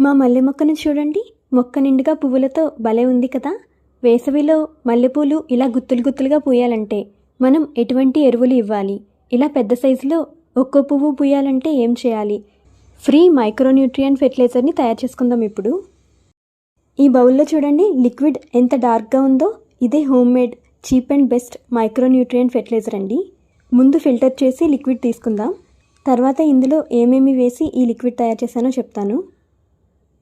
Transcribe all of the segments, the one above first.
మా మల్లె మొక్కను చూడండి. మొక్క నిండుగా పువ్వులతో భలే ఉంది కదా. వేసవిలో మల్లెపూలు ఇలా గుత్తులు గుత్తులుగా పూయాలంటే మనం ఎటువంటి ఎరువులు ఇవ్వాలి? ఇలా పెద్ద సైజులో ఒక్కో పువ్వు పూయాలంటే ఏం చేయాలి? ఫ్రీ మైక్రోన్యూట్రియన్ ఫెర్టిలైజర్ని తయారు చేసుకుందాం ఇప్పుడు. ఈ బౌల్లో చూడండి లిక్విడ్ ఎంత డార్క్గా ఉందో. ఇదే home made cheap and best micronutrient fertilizer అండి. ముందు ఫిల్టర్ చేసి లిక్విడ్ తీసుకుందాం. తర్వాత ఇందులో ఏమేమి వేసి ఈ లిక్విడ్ తయారు చేశానో చెప్తాను.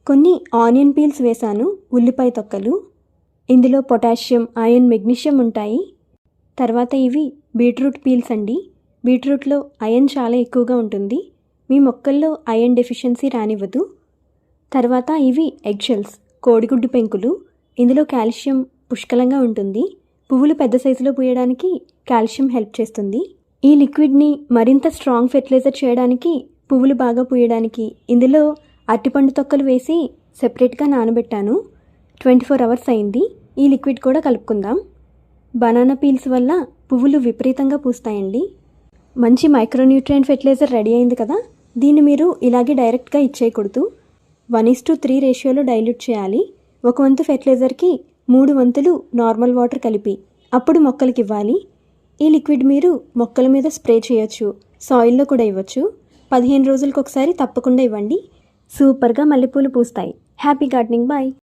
కొన్ని ఆనియన్ పీల్స్ వేశాను ఉల్లిపాయ తొక్కలు. ఇందులో పొటాషియం ఐరన్ మెగ్నీషియం ఉంటాయి. తర్వాత ఇవి బీట్రూట్ పీల్స్ అండి. బీట్రూట్లో ఐరన్ చాలా ఎక్కువగా ఉంటుంది. మీ మొక్కల్లో ఐరన్ డెఫిషియన్సీ రానివ్వదు. తర్వాత ఇవి ఎగ్ షెల్స్ కోడిగుడ్డు పెంకులు. ఇందులో కాల్షియం పుష్కలంగా ఉంటుంది. పువ్వులు పెద్ద సైజులో పూయడానికి కాల్షియం హెల్ప్ చేస్తుంది. ఈ లిక్విడ్ని మరింత స్ట్రాంగ్ ఫెర్టిలైజర్ చేయడానికి పువ్వులు బాగా పూయడానికి ఇందులో అరటిపండు తొక్కలు వేసి సెపరేట్గా నానబెట్టాను. ట్వంటీ ఫోర్ అవర్స్ అయింది. ఈ లిక్విడ్ కూడా కలుపుకుందాం. బనానా పీల్స్ వల్ల పువ్వులు విపరీతంగా పూస్తాయండి. మంచి మైక్రోన్యూట్రియన్ ఫెర్టిలైజర్ రెడీ అయింది కదా? దీన్ని మీరు ఇలాగే డైరెక్ట్గా ఇచ్చేయకూడదు. వన్ ఇస్ టు త్రీ రేషియోలో డైల్యూట్ చేయాలి. ఒక వంతు ఫెర్టిలైజర్కి మూడు వంతులు నార్మల్ వాటర్ కలిపి అప్పుడు మొక్కలకి ఇవ్వాలి. ఈ లిక్విడ్ మీరు మొక్కల మీద స్ప్రే చేయొచ్చు. సాయిల్లో కూడా ఇవ్వచ్చు. పదిహేను రోజులకు ఒకసారి తప్పకుండా ఇవ్వండి. సూపర్గా మల్లెపూలు పూస్తాయి. Happy gardening. బాయ్.